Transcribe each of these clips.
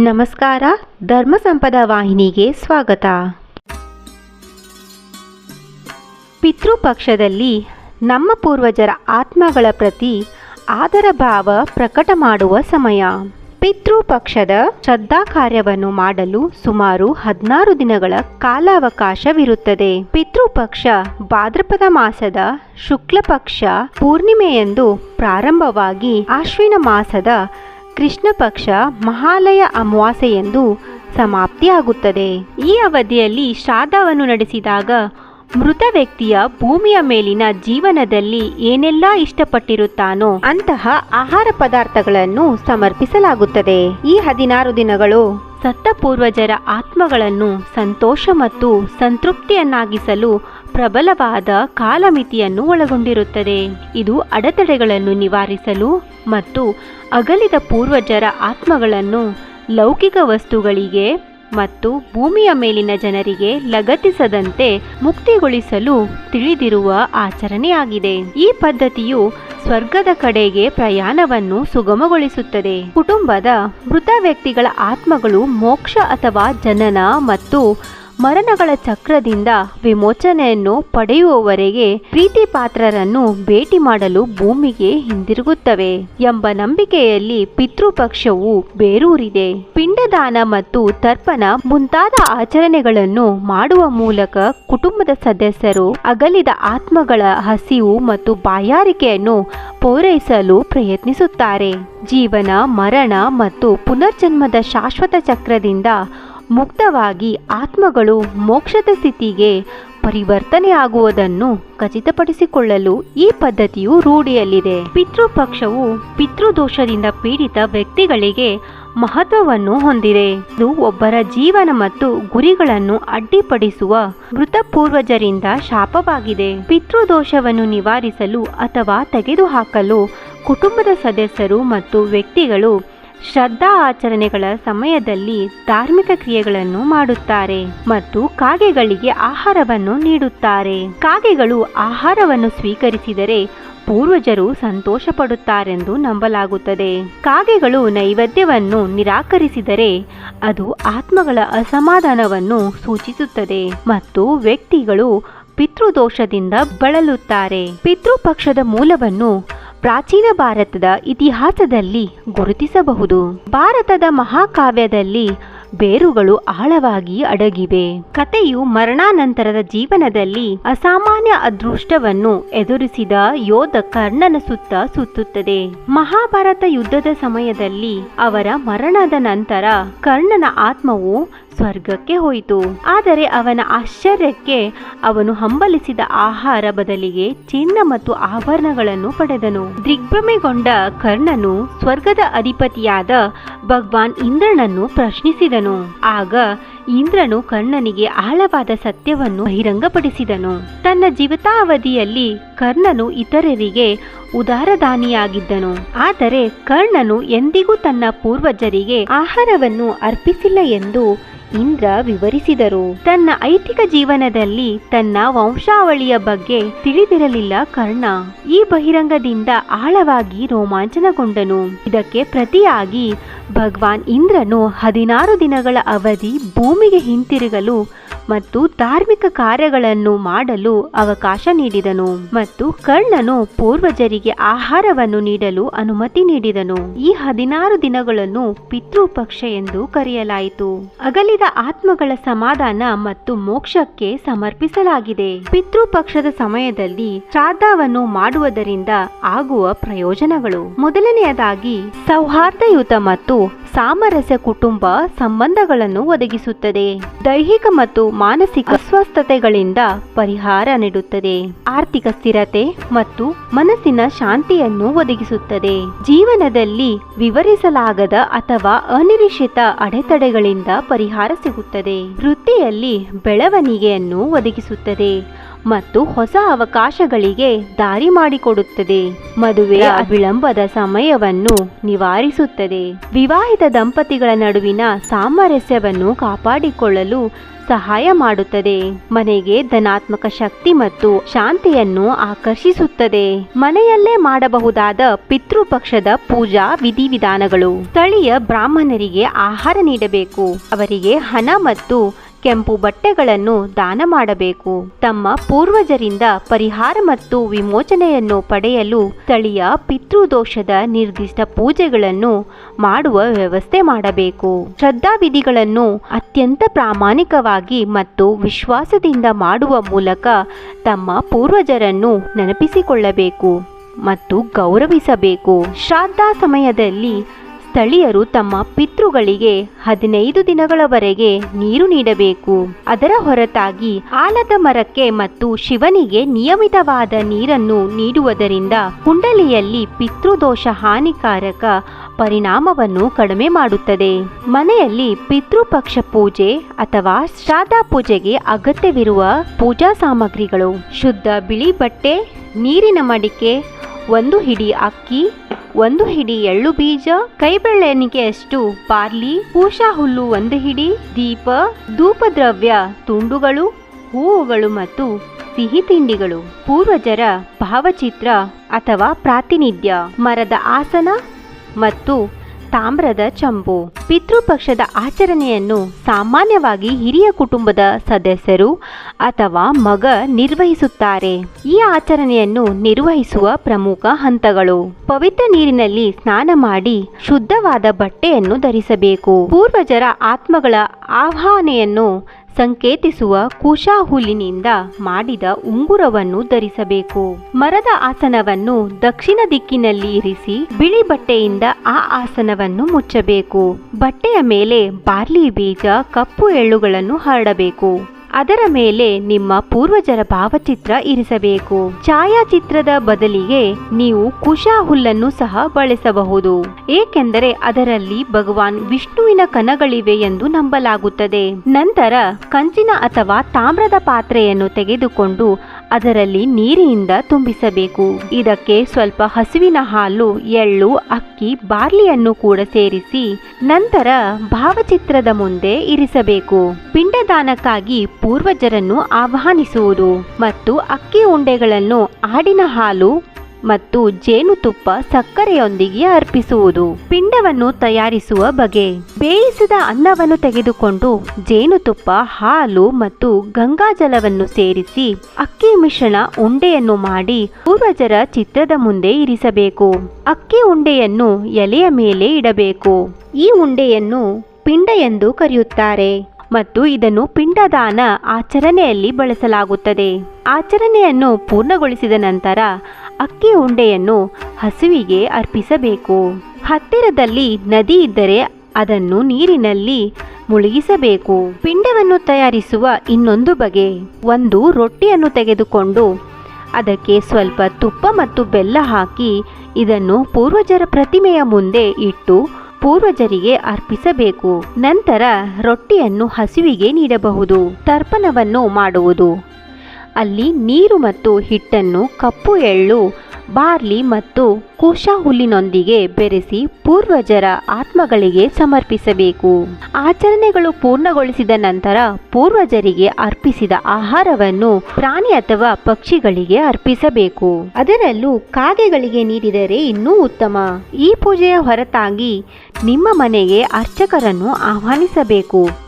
ನಮಸ್ಕಾರ, ಧರ್ಮ ಸಂಪದ ವಾಹಿನಿಗೆ ಸ್ವಾಗತ. ಪಿತೃಪಕ್ಷದಲ್ಲಿ ನಮ್ಮ ಪೂರ್ವಜರ ಆತ್ಮಗಳ ಪ್ರತಿ ಆದರ ಭಾವ ಪ್ರಕಟ ಮಾಡುವ ಸಮಯ. ಪಿತೃಪಕ್ಷದ ಶ್ರದ್ಧಾ ಕಾರ್ಯವನ್ನು ಮಾಡಲು ಸುಮಾರು ಹದಿನಾರು ದಿನಗಳ ಕಾಲಾವಕಾಶವಿರುತ್ತದೆ. ಪಿತೃಪಕ್ಷ ಭಾದ್ರಪದ ಮಾಸದ ಶುಕ್ಲಪಕ್ಷ ಪೂರ್ಣಿಮೆಯಂದು ಪ್ರಾರಂಭವಾಗಿ ಆಶ್ವಿನ ಮಾಸದ ಕೃಷ್ಣ ಪಕ್ಷ ಮಹಾಲಯ ಅಮಾವಾಸ್ಯೆಯೆಂದು ಸಮಾಪ್ತಿಯಾಗುತ್ತದೆ. ಈ ಅವಧಿಯಲ್ಲಿ ಶ್ರಾದ್ದವನ್ನು ನಡೆಸಿದಾಗ ಮೃತ ವ್ಯಕ್ತಿಯ ಭೂಮಿಯ ಮೇಲಿನ ಜೀವನದಲ್ಲಿ ಏನೆಲ್ಲ ಇಷ್ಟಪಟ್ಟಿರುತ್ತಾನೋ ಅಂತಹ ಆಹಾರ ಪದಾರ್ಥಗಳನ್ನು ಸಮರ್ಪಿಸಲಾಗುತ್ತದೆ. ಈ ಹದಿನಾರು ದಿನಗಳು ಸತ್ತ ಪೂರ್ವಜರ ಆತ್ಮಗಳನ್ನು ಸಂತೋಷ ಮತ್ತು ಸಂತೃಪ್ತಿಯನ್ನಾಗಿಸಲು ಪ್ರಬಲವಾದ ಕಾಲಮಿತಿಯನ್ನು ಒಳಗೊಂಡಿರುತ್ತದೆ. ಇದು ಅಡೆತಡೆಗಳನ್ನು ನಿವಾರಿಸಲು ಮತ್ತು ಅಗಲಿದ ಪೂರ್ವಜರ ಆತ್ಮಗಳನ್ನು ಲೌಕಿಕ ವಸ್ತುಗಳಿಗೆ ಮತ್ತು ಭೂಮಿಯ ಮೇಲಿನ ಜನರಿಗೆ ಲಗತ್ತಿಸದಂತೆ ಮುಕ್ತಿಗೊಳಿಸಲು ತಿಳಿದಿರುವ ಆಚರಣೆಯಾಗಿದೆ. ಈ ಪದ್ಧತಿಯು ಸ್ವರ್ಗದ ಕಡೆಗೆ ಪ್ರಯಾಣವನ್ನು ಸುಗಮಗೊಳಿಸುತ್ತದೆ. ಕುಟುಂಬದ ಮೃತ ವ್ಯಕ್ತಿಗಳ ಆತ್ಮಗಳು ಮೋಕ್ಷ ಅಥವಾ ಜನನ ಮತ್ತು ಮರಣಗಳ ಚಕ್ರದಿಂದ ವಿಮೋಚನೆಯನ್ನು ಪಡೆಯುವವರೆಗೆ ಪ್ರೀತಿ ಪಾತ್ರರನ್ನು ಭೇಟಿ ಮಾಡಲು ಭೂಮಿಗೆ ಹಿಂದಿರುಗುತ್ತವೆ ಎಂಬ ನಂಬಿಕೆಯಲ್ಲಿ ಪಿತೃಪಕ್ಷವು ಬೇರೂರಿದೆ. ಪಿಂಡದಾನ ಮತ್ತು ತರ್ಪಣ ಮುಂತಾದ ಆಚರಣೆಗಳನ್ನು ಮಾಡುವ ಮೂಲಕ ಕುಟುಂಬದ ಸದಸ್ಯರು ಅಗಲಿದ ಆತ್ಮಗಳ ಹಸಿವು ಮತ್ತು ಬಾಯಾರಿಕೆಯನ್ನು ಪೂರೈಸಲು ಪ್ರಯತ್ನಿಸುತ್ತಾರೆ. ಜೀವನ, ಮರಣ ಮತ್ತು ಪುನರ್ಜನ್ಮದ ಶಾಶ್ವತ ಚಕ್ರದಿಂದ ಮುಕ್ತವಾಗಿ ಆತ್ಮಗಳು ಮೋಕ್ಷದ ಸ್ಥಿತಿಗೆ ಪರಿವರ್ತನೆಯಾಗುವುದನ್ನು ಖಚಿತಪಡಿಸಿಕೊಳ್ಳಲು ಈ ಪದ್ಧತಿಯು ರೂಢಿಯಲ್ಲಿದೆ. ಪಿತೃಪಕ್ಷವು ಪಿತೃದೋಷದಿಂದ ಪೀಡಿತ ವ್ಯಕ್ತಿಗಳಿಗೆ ಮಹತ್ವವನ್ನು ಹೊಂದಿದೆ. ಇದು ಒಬ್ಬರ ಜೀವನ ಮತ್ತು ಗುರಿಗಳನ್ನು ಅಡ್ಡಿಪಡಿಸುವ ಮೃತ ಪೂರ್ವಜರಿಂದ ಶಾಪವಾಗಿದೆ. ಪಿತೃದೋಷವನ್ನು ನಿವಾರಿಸಲು ಅಥವಾ ತೆಗೆದುಹಾಕಲು ಕುಟುಂಬದ ಸದಸ್ಯರು ಮತ್ತು ವ್ಯಕ್ತಿಗಳು ಶ್ರದ್ಧಾ ಆಚರಣೆಗಳ ಸಮಯದಲ್ಲಿ ಧಾರ್ಮಿಕ ಕ್ರಿಯೆಗಳನ್ನು ಮಾಡುತ್ತಾರೆ ಮತ್ತು ಕಾಗೆಗಳಿಗೆ ಆಹಾರವನ್ನು ನೀಡುತ್ತಾರೆ. ಕಾಗೆಗಳು ಆಹಾರವನ್ನು ಸ್ವೀಕರಿಸಿದರೆ ಪೂರ್ವಜರು ಸಂತೋಷ ಪಡುತ್ತಾರೆಂದು ನಂಬಲಾಗುತ್ತದೆ. ಕಾಗೆಗಳು ನೈವೇದ್ಯವನ್ನು ನಿರಾಕರಿಸಿದರೆ ಅದು ಆತ್ಮಗಳ ಅಸಮಾಧಾನವನ್ನು ಸೂಚಿಸುತ್ತದೆ ಮತ್ತು ವ್ಯಕ್ತಿಗಳು ಪಿತೃದೋಷದಿಂದ ಬಳಲುತ್ತಾರೆ. ಪಿತೃಪಕ್ಷದ ಮೂಲವನ್ನು ಪ್ರಾಚೀನ ಭಾರತದ ಇತಿಹಾಸದಲ್ಲಿ ಗುರುತಿಸಬಹುದು. ಭಾರತದ ಮಹಾಕಾವ್ಯದಲ್ಲಿ ಬೇರುಗಳು ಆಳವಾಗಿ ಅಡಗಿವೆ. ಕಥೆಯು ಮರಣಾನಂತರದ ಜೀವನದಲ್ಲಿ ಅಸಾಮಾನ್ಯ ಅದೃಷ್ಟವನ್ನು ಎದುರಿಸಿದ ಯೋಧ ಕರ್ಣನ ಸುತ್ತ ಸುತ್ತುತ್ತದೆ. ಮಹಾಭಾರತ ಯುದ್ಧದ ಸಮಯದಲ್ಲಿ ಅವರ ಮರಣದ ನಂತರ ಕರ್ಣನ ಆತ್ಮವು ಸ್ವರ್ಗಕ್ಕೆ ಹೋಯಿತು. ಆದರೆ ಅವನ ಆಶ್ಚರ್ಯಕ್ಕೆ ಅವನು ಹಂಬಲಿಸಿದ ಆಹಾರ ಬದಲಿಗೆ ಚಿನ್ನ ಮತ್ತು ಆಭರಣಗಳನ್ನು ಪಡೆದನು. ದಿಗ್ಭ್ರಮೆಗೊಂಡ ಕರ್ಣನು ಸ್ವರ್ಗದ ಅಧಿಪತಿಯಾದ ಭಗವಾನ್ ಇಂದ್ರನನ್ನು ಪ್ರಶ್ನಿಸಿದನು. ಆಗ ಇಂದ್ರನು ಕರ್ಣನಿಗೆ ಆಳವಾದ ಸತ್ಯವನ್ನು ಬಹಿರಂಗಪಡಿಸಿದನು. ತನ್ನ ಜೀವಿತಾವಧಿಯಲ್ಲಿ ಕರ್ಣನು ಇತರರಿಗೆ ಉದಾರದಾನಿಯಾಗಿದ್ದನು. ಆದರೆ ಕರ್ಣನು ಎಂದಿಗೂ ತನ್ನ ಪೂರ್ವಜರಿಗೆ ಆಹಾರವನ್ನು ಅರ್ಪಿಸಿಲ್ಲ ಎಂದು ಇಂದ್ರ ವಿವರಿಸಿದರು. ತನ್ನ ಐತಿಕ ಜೀವನದಲ್ಲಿ ತನ್ನ ವಂಶಾವಳಿಯ ಬಗ್ಗೆ ತಿಳಿದಿರಲಿಲ್ಲ ಕರ್ಣ. ಈ ಬಹಿರಂಗದಿಂದ ಆಳವಾಗಿ ರೋಮಾಂಚನಗೊಂಡನು. ಇದಕ್ಕೆ ಪ್ರತಿಯಾಗಿ ಭಗವಾನ್ ಇಂದ್ರನು ಹದಿನಾರು ದಿನಗಳ ಅವಧಿ ಭೂಮಿಗೆ ಹಿಂತಿರುಗಲು ಮತ್ತು ಧಾರ್ಮಿಕ ಕಾರ್ಯಗಳನ್ನು ಮಾಡಲು ಅವಕಾಶ ನೀಡಿದನು. ಮತ್ತು ಕರ್ಣನು ಪೂರ್ವಜರಿಗೆ ಆಹಾರವನ್ನು ನೀಡಲು ಅನುಮತಿ ನೀಡಿದನು. ಈ ಹದಿನಾರು ದಿನಗಳನ್ನು ಪಿತೃಪಕ್ಷ ಎಂದು ಕರೆಯಲಾಯಿತು. ಅಗಲಿದ ಆತ್ಮಗಳ ಸಮಾಧಾನ ಮತ್ತು ಮೋಕ್ಷಕ್ಕೆ ಸಮರ್ಪಿಸಲಾಗಿದೆ. ಪಿತೃಪಕ್ಷದ ಸಮಯದಲ್ಲಿ ಶ್ರಾದ್ದವನ್ನು ಮಾಡುವುದರಿಂದ ಆಗುವ ಪ್ರಯೋಜನಗಳು. ಮೊದಲನೆಯದಾಗಿ, ಸೌಹಾರ್ದಯುತ ಮತ್ತು ಸಾಮರಸ್ಯ ಕುಟುಂಬ ಸಂಬಂಧಗಳನ್ನು ಒದಗಿಸುತ್ತದೆ. ದೈಹಿಕ ಮತ್ತು ಮಾನಸಿಕ ಅಸ್ವಸ್ಥತೆಗಳಿಂದ ಪರಿಹಾರ ನೀಡುತ್ತದೆ. ಆರ್ಥಿಕ ಸ್ಥಿರತೆ ಮತ್ತು ಮನಸ್ಸಿನ ಶಾಂತಿಯನ್ನು ಒದಗಿಸುತ್ತದೆ. ಜೀವನದಲ್ಲಿ ವಿವರಿಸಲಾಗದ ಅಥವಾ ಅನಿರೀಕ್ಷಿತ ಅಡೆತಡೆಗಳಿಂದ ಪರಿಹಾರ ಸಿಗುತ್ತದೆ. ವೃತ್ತಿಯಲ್ಲಿ ಬೆಳವಣಿಗೆಯನ್ನು ಒದಗಿಸುತ್ತದೆ. ಮತ್ತು ಹೊಸ ಅವಕಾಶಗಳಿಗೆ ದಾರಿ ಮಾಡಿಕೊಡುತ್ತದೆ. ಮದುವೆಯ ವಿಳಂಬದ ಸಮಯವನ್ನು ನಿವಾರಿಸುತ್ತದೆ. ವಿವಾಹಿತ ದಂಪತಿಗಳ ನಡುವಿನ ಸಾಮರಸ್ಯವನ್ನು ಕಾಪಾಡಿಕೊಳ್ಳಲು ಸಹಾಯ ಮಾಡುತ್ತದೆ. ಮನೆಗೆ ಧನಾತ್ಮಕ ಶಕ್ತಿ ಮತ್ತು ಶಾಂತಿಯನ್ನು ಆಕರ್ಷಿಸುತ್ತದೆ. ಮನೆಯಲ್ಲೇ ಮಾಡಬಹುದಾದ ಪಿತೃಪಕ್ಷದ ಪೂಜಾ ವಿಧಿವಿಧಾನಗಳು. ಸ್ಥಳೀಯ ಬ್ರಾಹ್ಮಣರಿಗೆ ಆಹಾರ ನೀಡಬೇಕು. ಅವರಿಗೆ ಹಣ ಮತ್ತು ಕೆಂಪು ಬಟ್ಟೆಗಳನ್ನು ದಾನ ಮಾಡಬೇಕು. ತಮ್ಮ ಪೂರ್ವಜರಿಂದ ಪರಿಹಾರ ಮತ್ತು ವಿಮೋಚನೆಯನ್ನು ಪಡೆಯಲು ಸ್ಥಳೀಯ ಪಿತೃದೋಷದ ನಿರ್ದಿಷ್ಟ ಪೂಜೆಗಳನ್ನು ಮಾಡುವ ವ್ಯವಸ್ಥೆ ಮಾಡಬೇಕು. ಶ್ರದ್ಧಾವಿಧಿಗಳನ್ನು ಅತ್ಯಂತ ಪ್ರಾಮಾಣಿಕವಾಗಿ ಮತ್ತು ವಿಶ್ವಾಸದಿಂದ ಮಾಡುವ ಮೂಲಕ ತಮ್ಮ ಪೂರ್ವಜರನ್ನು ನೆನಪಿಸಿಕೊಳ್ಳಬೇಕು ಮತ್ತು ಗೌರವಿಸಬೇಕು. ಶ್ರಾದ್ದ ಸಮಯದಲ್ಲಿ ಸ್ಥಳೀಯರು ತಮ್ಮ ಪಿತೃಗಳಿಗೆ ಹದಿನೈದು ದಿನಗಳವರೆಗೆ ನೀರು ನೀಡಬೇಕು. ಅದರ ಹೊರತಾಗಿ ಆಲದ ಮರಕ್ಕೆ ಮತ್ತು ಶಿವನಿಗೆ ನಿಯಮಿತವಾದ ನೀರನ್ನು ನೀಡುವುದರಿಂದ ಕುಂಡಲಿಯಲ್ಲಿ ಪಿತೃದೋಷ ಹಾನಿಕಾರಕ ಪರಿಣಾಮವನ್ನು ಕಡಿಮೆ ಮಾಡುತ್ತದೆ. ಮನೆಯಲ್ಲಿ ಪಿತೃಪಕ್ಷ ಪೂಜೆ ಅಥವಾ ಶ್ರಾದಾ ಪೂಜೆಗೆ ಅಗತ್ಯವಿರುವ ಪೂಜಾ ಸಾಮಗ್ರಿಗಳು, ಶುದ್ಧ ಬಿಳಿ ಬಟ್ಟೆ, ನೀರಿನ ಮಡಿಕೆ ಒಂದು ಹಿಡಿ ಅಕ್ಕಿ, ಒಂದು ಹಿಡಿ ಎಳ್ಳು ಬೀಜ ಕೈಬೆಳ್ಳೆಣಿಕೆಯಷ್ಟು ಬಾರ್ಲಿ ಪೂಷಾ ಹುಲ್ಲು ಒಂದು ಹಿಡಿ, ದೀಪ, ಧೂಪದ್ರವ್ಯ, ತುಂಡುಗಳು, ಹೂವುಗಳು ಮತ್ತು ಸಿಹಿ ತಿಂಡಿಗಳು, ಪೂರ್ವಜರ ಭಾವಚಿತ್ರ ಅಥವಾ ಪ್ರಾತಿನಿಧ್ಯ, ಮರದ ಆಸನ ಮತ್ತು ತಾಮ್ರದ ಚಂಬು. ಪಿತೃಪಕ್ಷದ ಆಚರಣೆಯನ್ನು ಸಾಮಾನ್ಯವಾಗಿ ಹಿರಿಯ ಕುಟುಂಬದ ಸದಸ್ಯರು ಅಥವಾ ಮಗ ನಿರ್ವಹಿಸುತ್ತಾರೆ. ಈ ಆಚರಣೆಯನ್ನು ನಿರ್ವಹಿಸುವ ಪ್ರಮುಖ ಹಂತಗಳು. ಪವಿತ್ರ ನೀರಿನಲ್ಲಿ ಸ್ನಾನ ಮಾಡಿ ಶುದ್ಧವಾದ ಬಟ್ಟೆಯನ್ನು ಧರಿಸಬೇಕು. ಪೂರ್ವಜರ ಆತ್ಮಗಳ ಆಹ್ವಾನೆಯನ್ನು ಸಂಕೇತಿಸುವ ಕುಶಾ ಹುಲ್ಲಿನಿಂದ ಮಾಡಿದ ಉಂಗುರವನ್ನು ಧರಿಸಬೇಕು. ಮರದ ಆಸನವನ್ನು ದಕ್ಷಿಣ ದಿಕ್ಕಿನಲ್ಲಿ ಇರಿಸಿ ಬಿಳಿ ಬಟ್ಟೆಯಿಂದ ಆ ಆಸನವನ್ನು ಮುಚ್ಚಬೇಕು. ಬಟ್ಟೆಯ ಮೇಲೆ ಬಾರ್ಲಿ ಬೀಜ ಕಪ್ಪು ಎಳ್ಳುಗಳನ್ನು ಹರಡಬೇಕು ಅದರ ಮೇಲೆ ನಿಮ್ಮ ಪೂರ್ವಜರ ಭಾವಚಿತ್ರ ಇರಿಸಬೇಕು. ಛಾಯಾಚಿತ್ರದ ಬದಲಿಗೆ ನೀವು ಕುಶಾ ಹುಲ್ಲನ್ನು ಸಹ ಬಳಸಬಹುದು. ಏಕೆಂದರೆ ಅದರಲ್ಲಿ ಭಗವಾನ್ ವಿಷ್ಣುವಿನ ಕಣಗಳಿವೆ ಎಂದು ನಂಬಲಾಗುತ್ತದೆ. ನಂತರ ಕಂಚಿನ ಅಥವಾ ತಾಮ್ರದ ಪಾತ್ರೆಯನ್ನು ತೆಗೆದುಕೊಂಡು ಅದರಲ್ಲಿ ನೀರಿನಿಂದ ತುಂಬಿಸಬೇಕು. ಇದಕ್ಕೆ ಸ್ವಲ್ಪ ಹಸುವಿನ ಹಾಲು, ಎಳ್ಳು, ಅಕ್ಕಿ, ಬಾರ್ಲಿಯನ್ನು ಕೂಡ ಸೇರಿಸಿ ನಂತರ ಭಾವಚಿತ್ರದ ಮುಂದೆ ಇರಿಸಬೇಕು. ಪಿಂಡದಾನಕ್ಕಾಗಿ ಪೂರ್ವಜರನ್ನು ಆಹ್ವಾನಿಸುವುದು ಮತ್ತು ಅಕ್ಕಿ ಉಂಡೆಗಳನ್ನು ಆಡಿನ ಹಾಲು ಮತ್ತು ಜೇನುತುಪ್ಪ ಸಕ್ಕರೆಯೊಂದಿಗೆ ಅರ್ಪಿಸುವುದು. ಪಿಂಡವನ್ನು ತಯಾರಿಸುವ ಬಗೆ. ಬೇಯಿಸಿದ ಅನ್ನವನ್ನು ತೆಗೆದುಕೊಂಡು ಜೇನುತುಪ್ಪ, ಹಾಲು ಮತ್ತು ಗಂಗಾಜಲವನ್ನು ಸೇರಿಸಿ ಅಕ್ಕಿ ಮಿಶ್ರಣ ಉಂಡೆಯನ್ನು ಮಾಡಿ ಪೂರ್ವಜರ ಚಿತ್ರದ ಮುಂದೆ ಇರಿಸಬೇಕು. ಅಕ್ಕಿ ಉಂಡೆಯನ್ನು ಎಲೆಯ ಮೇಲೆ ಇಡಬೇಕು. ಈ ಉಂಡೆಯನ್ನು ಪಿಂಡ ಎಂದು ಕರೆಯುತ್ತಾರೆ ಮತ್ತು ಇದನ್ನು ಪಿಂಡದಾನ ಆಚರಣೆಯಲ್ಲಿ ಬಳಸಲಾಗುತ್ತದೆ. ಆಚರಣೆಯನ್ನು ಪೂರ್ಣಗೊಳಿಸಿದ ನಂತರ ಅಕ್ಕಿ ಉಂಡೆಯನ್ನು ಹಸುವಿಗೆ ಅರ್ಪಿಸಬೇಕು. ಹತ್ತಿರದಲ್ಲಿ ನದಿ ಇದ್ದರೆ ಅದನ್ನು ನೀರಿನಲ್ಲಿ ಮುಳುಗಿಸಬೇಕು. ಪಿಂಡವನ್ನು ತಯಾರಿಸುವ ಇನ್ನೊಂದು ಬಗೆ. ಒಂದು ರೊಟ್ಟಿಯನ್ನು ತೆಗೆದುಕೊಂಡು ಅದಕ್ಕೆ ಸ್ವಲ್ಪ ತುಪ್ಪ ಮತ್ತು ಬೆಲ್ಲ ಹಾಕಿ ಇದನ್ನು ಪೂರ್ವಜರ ಪ್ರತಿಮೆಯ ಮುಂದೆ ಇಟ್ಟು ಪೂರ್ವಜರಿಗೆ ಅರ್ಪಿಸಬೇಕು. ನಂತರ ರೊಟ್ಟಿಯನ್ನು ಹಸುವಿಗೆ ನೀಡಬಹುದು. ತರ್ಪಣವನ್ನು ಮಾಡುವುದು. ಅಲ್ಲಿ ನೀರು ಮತ್ತು ಹಿಟ್ಟನ್ನು ಕಪ್ಪು ಎಳ್ಳು, ಬಾರ್ಲಿ ಮತ್ತು ಕುಶ ಹುಲ್ಲಿನೊಂದಿಗೆ ಬೆರೆಸಿ ಪೂರ್ವಜರ ಆತ್ಮಗಳಿಗೆ ಸಮರ್ಪಿಸಬೇಕು. ಆಚರಣೆಗಳು ಪೂರ್ಣಗೊಳಿಸಿದ ನಂತರ ಪೂರ್ವಜರಿಗೆ ಅರ್ಪಿಸಿದ ಆಹಾರವನ್ನು ಪ್ರಾಣಿ ಅಥವಾ ಪಕ್ಷಿಗಳಿಗೆ ಅರ್ಪಿಸಬೇಕು. ಅದರಲ್ಲೂ ಕಾಗೆಗಳಿಗೆ ನೀಡಿದರೆ ಇನ್ನೂ ಉತ್ತಮ. ಈ ಪೂಜೆಯ ಹೊರತಾಗಿ ನಿಮ್ಮ ಮನೆಗೆ ಅರ್ಚಕರನ್ನು ಆಹ್ವಾನಿಸಬೇಕು.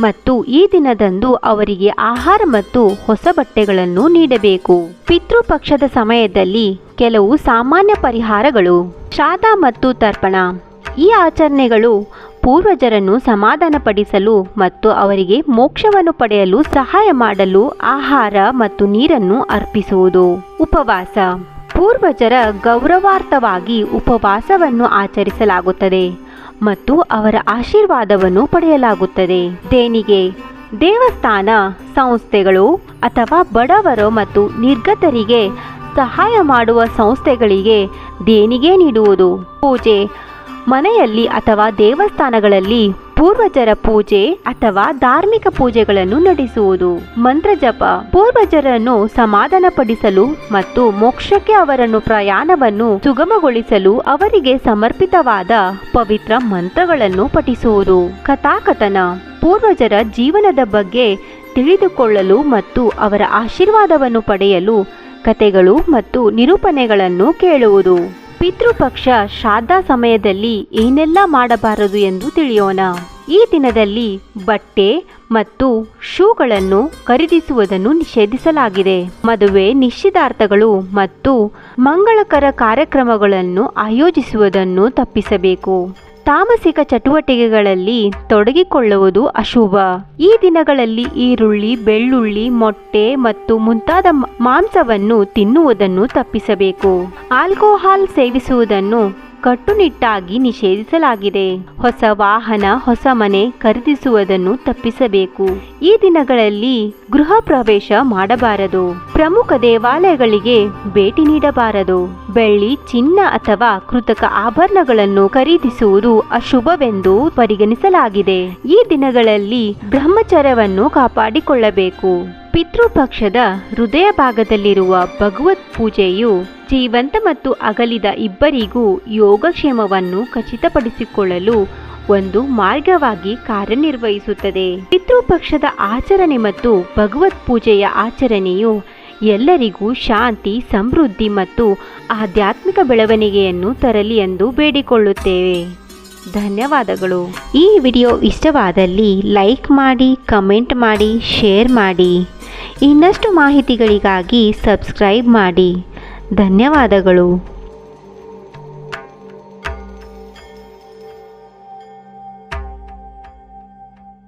ಮತ್ತು ಈ ದಿನದಂದು ಅವರಿಗೆ ಆಹಾರ ಮತ್ತು ಹೊಸ ಬಟ್ಟೆಗಳನ್ನು ನೀಡಬೇಕು. ಪಿತೃಪಕ್ಷದ ಸಮಯದಲ್ಲಿ ಕೆಲವು ಸಾಮಾನ್ಯ ಪರಿಹಾರಗಳು, ಶ್ರಾದ ಮತ್ತು ತರ್ಪಣ. ಈ ಆಚರಣೆಗಳು ಪೂರ್ವಜರನ್ನು ಸಮಾಧಾನಪಡಿಸಲು ಮತ್ತು ಅವರಿಗೆ ಮೋಕ್ಷವನ್ನು ಪಡೆಯಲು ಸಹಾಯ ಮಾಡಲು ಆಹಾರ ಮತ್ತು ನೀರನ್ನು ಅರ್ಪಿಸುವುದು. ಉಪವಾಸ. ಪೂರ್ವಜರ ಗೌರವಾರ್ಥವಾಗಿ ಉಪವಾಸವನ್ನು ಆಚರಿಸಲಾಗುತ್ತದೆ. ಮತ್ತು ಅವರ ಆಶೀರ್ವಾದವನ್ನು ಪಡೆಯಲಾಗುತ್ತದೆ. ದೇಣಿಗೆ ದೇವಸ್ಥಾನ, ಸಂಸ್ಥೆಗಳು ಅಥವಾ ಬಡವರು ಮತ್ತು ನಿರ್ಗತರಿಗೆ ಸಹಾಯ ಮಾಡುವ ಸಂಸ್ಥೆಗಳಿಗೆ ದೇಣಿಗೆ ನೀಡುವುದು? ಪೂಜೆ ಮನೆಯಲ್ಲಿ ಅಥವಾ ದೇವಸ್ಥಾನಗಳಲ್ಲಿ ಪೂರ್ವಜರ ಪೂಜೆ ಅಥವಾ ಧಾರ್ಮಿಕ ಪೂಜೆಗಳನ್ನು ನಡೆಸುವುದು. ಮಂತ್ರ ಜಪ. ಪೂರ್ವಜರನ್ನು ಸಮಾಧಾನಪಡಿಸಲು ಮತ್ತು ಮೋಕ್ಷಕ್ಕೆ ಅವರನ್ನು ಪ್ರಯಾಣವನ್ನು ಸುಗಮಗೊಳಿಸಲು ಅವರಿಗೆ ಸಮರ್ಪಿತವಾದ ಪವಿತ್ರ ಮಂತ್ರಗಳನ್ನು ಪಠಿಸುವುದು. ಕಥಾಕಥನ. ಪೂರ್ವಜರ ಜೀವನದ ಬಗ್ಗೆ ತಿಳಿದುಕೊಳ್ಳಲು ಮತ್ತು ಅವರ ಆಶೀರ್ವಾದವನ್ನು ಪಡೆಯಲು ಕಥೆಗಳು ಮತ್ತು ನಿರೂಪಣೆಗಳನ್ನು ಕೇಳುವುದು. ಪಿತೃಪಕ್ಷ ಶ್ರಾದ್ದ ಸಮಯದಲ್ಲಿ ಏನೆಲ್ಲ ಮಾಡಬಾರದು ಎಂದು ತಿಳಿಯೋಣ. ಈ ದಿನದಲ್ಲಿ ಬಟ್ಟೆ ಮತ್ತು ಶೂಗಳನ್ನು ಖರೀದಿಸುವುದನ್ನು ನಿಷೇಧಿಸಲಾಗಿದೆ. ಮದುವೆ ನಿಶ್ಚಿತಾರ್ಥಗಳು ಮತ್ತು ಮಂಗಳಕರ ಕಾರ್ಯಕ್ರಮಗಳನ್ನು ಆಯೋಜಿಸುವುದನ್ನು ತಪ್ಪಿಸಬೇಕು. ತಾಮಸಿಕ ಚಟುವಟಿಕೆಗಳಲ್ಲಿ ತೊಡಗಿಕೊಳ್ಳುವುದು ಅಶುಭ. ಈ ದಿನಗಳಲ್ಲಿ ಈರುಳ್ಳಿ, ಬೆಳ್ಳುಳ್ಳಿ, ಮೊಟ್ಟೆ ಮತ್ತು ಮುಂತಾದ ಮಾಂಸವನ್ನು ತಿನ್ನುವುದನ್ನು ತಪ್ಪಿಸಬೇಕು. ಆಲ್ಕೋಹಾಲ್ ಸೇವಿಸುವುದನ್ನು ಕಟ್ಟುನಿಟ್ಟಾಗಿ ನಿಷೇಧಿಸಲಾಗಿದೆ. ಹೊಸ ವಾಹನ, ಹೊಸ ಮನೆ ಖರೀದಿಸುವುದನ್ನು ತಪ್ಪಿಸಬೇಕು. ಈ ದಿನಗಳಲ್ಲಿ ಗೃಹ ಪ್ರವೇಶ ಮಾಡಬಾರದು. ಪ್ರಮುಖ ದೇವಾಲಯಗಳಿಗೆ ಭೇಟಿ ನೀಡಬಾರದು. ಬೆಳ್ಳಿ, ಚಿನ್ನ ಅಥವಾ ಕೃತಕ ಆಭರಣಗಳನ್ನು ಖರೀದಿಸುವುದು ಅಶುಭವೆಂದು ಪರಿಗಣಿಸಲಾಗಿದೆ. ಈ ದಿನಗಳಲ್ಲಿ ಬ್ರಹ್ಮಚರ್ಯವನ್ನು ಕಾಪಾಡಿಕೊಳ್ಳಬೇಕು. ಪಿತೃಪಕ್ಷದ ಹೃದಯ ಭಾಗದಲ್ಲಿರುವ ಭಗವತ್ ಪೂಜೆಯು ಜೀವಂತ ಮತ್ತು ಅಗಲಿದ ಇಬ್ಬರಿಗೂ ಯೋಗಕ್ಷೇಮವನ್ನು ಖಚಿತಪಡಿಸಿಕೊಳ್ಳಲು ಒಂದು ಮಾರ್ಗವಾಗಿ ಕಾರ್ಯನಿರ್ವಹಿಸುತ್ತದೆ. ಪಿತೃಪಕ್ಷದ ಆಚರಣೆ ಮತ್ತು ಭಗವತ್ ಪೂಜೆಯ ಆಚರಣೆಯು ಎಲ್ಲರಿಗೂ ಶಾಂತಿ, ಸಮೃದ್ಧಿ ಮತ್ತು ಆಧ್ಯಾತ್ಮಿಕ ಬೆಳವಣಿಗೆಯನ್ನು ತರಲಿ ಎಂದು ಬೇಡಿಕೊಳ್ಳುತ್ತೇವೆ. ಧನ್ಯವಾದಗಳು. ಈ ವಿಡಿಯೋ ಇಷ್ಟವಾದಲ್ಲಿ ಲೈಕ್ ಮಾಡಿ, ಕಮೆಂಟ್ ಮಾಡಿ, ಶೇರ್ ಮಾಡಿ. ಇನ್ನಷ್ಟು ಮಾಹಿತಿಗಳಿಗಾಗಿ ಸಬ್ಸ್ಕ್ರೈಬ್ ಮಾಡಿ. ಧನ್ಯವಾದಗಳು.